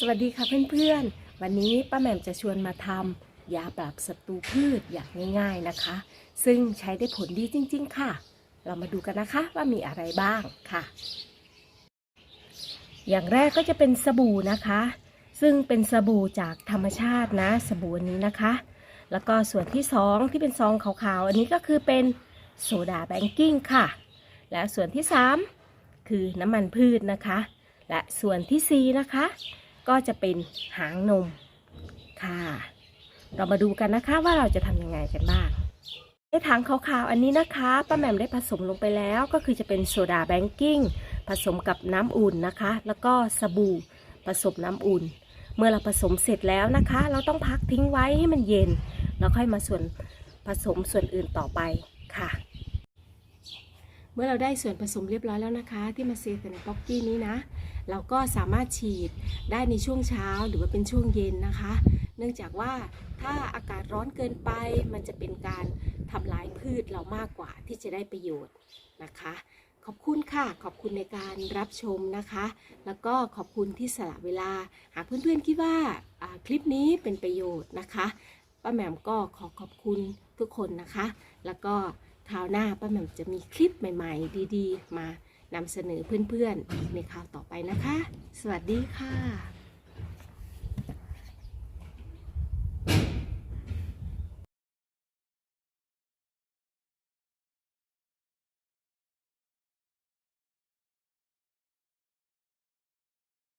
สวัสดีค่ะเพื่อนๆ วันนี้ป้าแหม่มจะชวนมาทำยาปราบศัตรูพืชอย่างง่ายๆนะคะ ซึ่งใช้ได้ผลดีจริง ๆ ค่ะ เรามาดูกันนะคะว่ามีอะไรบ้างค่ะ อย่างแรกก็จะเป็นสบู่นะคะ ซึ่งเป็นสบู่จากธรรมชาตินะสบู่อันนี้นะคะ แล้วก็ส่วนที่สองที่เป็นซองขาวๆ อันนี้ก็คือเป็นโซดาแบงกิ้งค่ะ และส่วนที่สามคือน้ำมันพืชนะคะ และส่วนที่สี่นะคะ ก็จะเป็นหางนมค่ะ เรามาดูกันนะคะว่าเราจะทำยังไงกันบ้างในถังขาวๆอันนี้นะคะป้าแหม่มได้ผสมลงไปแล้วก็คือจะเป็นโซดาแบงกิ้งผสมกับน้ำอุ่นนะคะ แล้วก็สบู่ผสมน้ำอุ่น เมื่อเราผสมเสร็จแล้วนะคะ เราต้องพักทิ้งไว้ให้มันเย็น แล้วค่อยมาส่วนผสมส่วนอื่นต่อไปค่ะ เมื่อเราได้ส่วนผสมเรียบร้อยแล้วนะคะ ที่มาเซฟในป๊อกกี้นี้นะ เราก็สามารถฉีดได้ในช่วงเช้าหรือว่าเป็นช่วงเย็นนะคะ เนื่องจากว่าถ้าอากาศร้อนเกินไป มันจะเป็นการทำลายพืชเรามากกว่าที่จะได้ประโยชน์นะคะ ขอบคุณค่ะ ขอบคุณในการรับชมนะคะ แล้วก็ขอบคุณที่สละเวลา หากเพื่อนๆคิดว่าคลิปนี้เป็นประโยชน์นะคะป้าแหม่มก็ขอขอบคุณทุกคนนะคะ แล้วก็คราวหน้าป้าแหม่มจะมีคลิปใหม่ ๆ ดี ๆ มา นำเสนอเพื่อนๆในคราวต่อไปนะคะ สวัสดีค่ะ